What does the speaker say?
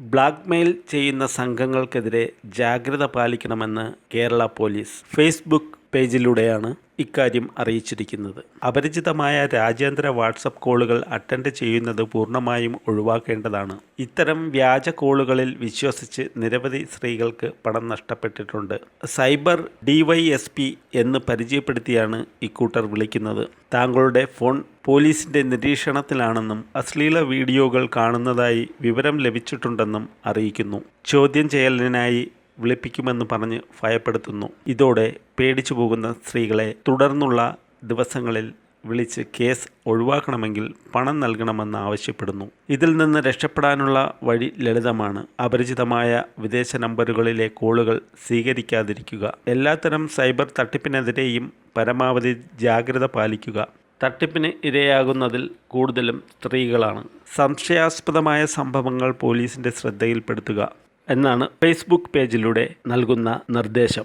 Blackmail ചെയ്യുന്ന സംഘങ്ങൾക്കെതിരെ ജാഗ്രത പാലിക്കണമെന്ന് കേരള പോലീസ്. ഫേസ്ബുക്ക് പേജിലൂടെയാണ് ഇക്കാര്യം അറിയിച്ചിരിക്കുന്നത്. അപരിചിതമായ രാജ്യാന്തര വാട്സപ്പ് കോളുകൾ അറ്റൻഡ് ചെയ്യുന്നത് പൂർണമായും ഒഴിവാക്കേണ്ടതാണ്. ഇത്തരം വ്യാജ കോളുകളിൽ വിശ്വസിച്ച് നിരവധി സ്ത്രീകൾക്ക് പണം നഷ്ടപ്പെട്ടിട്ടുണ്ട്. സൈബർ ഡിവൈഎസ്പി എന്ന് പരിചയപ്പെടുത്തിയാണ് ഇക്കൂട്ടർ വിളിക്കുന്നത്. താങ്കളുടെ ഫോൺ പോലീസിന്റെ നിരീക്ഷണത്തിലാണെന്നും അശ്ലീല വീഡിയോകൾ കാണുന്നതായി വിവരം ലഭിച്ചിട്ടുണ്ടെന്നും അറിയിക്കുന്നു. ചോദ്യം ചെയ്യലിനായി വിളിപ്പിക്കുമെന്ന് പറഞ്ഞ് ഭയപ്പെടുത്തുന്നു. ഇതോടെ പേടിച്ചു പോകുന്ന സ്ത്രീകളെ തുടർന്നുള്ള ദിവസങ്ങളിൽ വിളിച്ച് കേസ് ഒഴിവാക്കണമെങ്കിൽ പണം നൽകണമെന്ന് ആവശ്യപ്പെടുന്നു. ഇതിൽ നിന്ന് രക്ഷപ്പെടാനുള്ള വഴി ലളിതമാണ്. അപരിചിതമായ വിദേശ നമ്പറുകളിലെ കോളുകൾ സ്വീകരിക്കാതിരിക്കുക. എല്ലാത്തരം സൈബർ തട്ടിപ്പിനെതിരെയും പരമാവധി ജാഗ്രത പാലിക്കുക. തട്ടിപ്പിന് ഇരയാകുന്നതിൽ കൂടുതലും സ്ത്രീകളാണ്. സംശയാസ്പദമായ സംഭവങ്ങൾ പോലീസിന്റെ ശ്രദ്ധയിൽപ്പെടുത്തുക. എന്നാണ് ഫേസ്ബുക്ക് പേജിലൂടെ നൽകുന്ന നിർദ്ദേശം.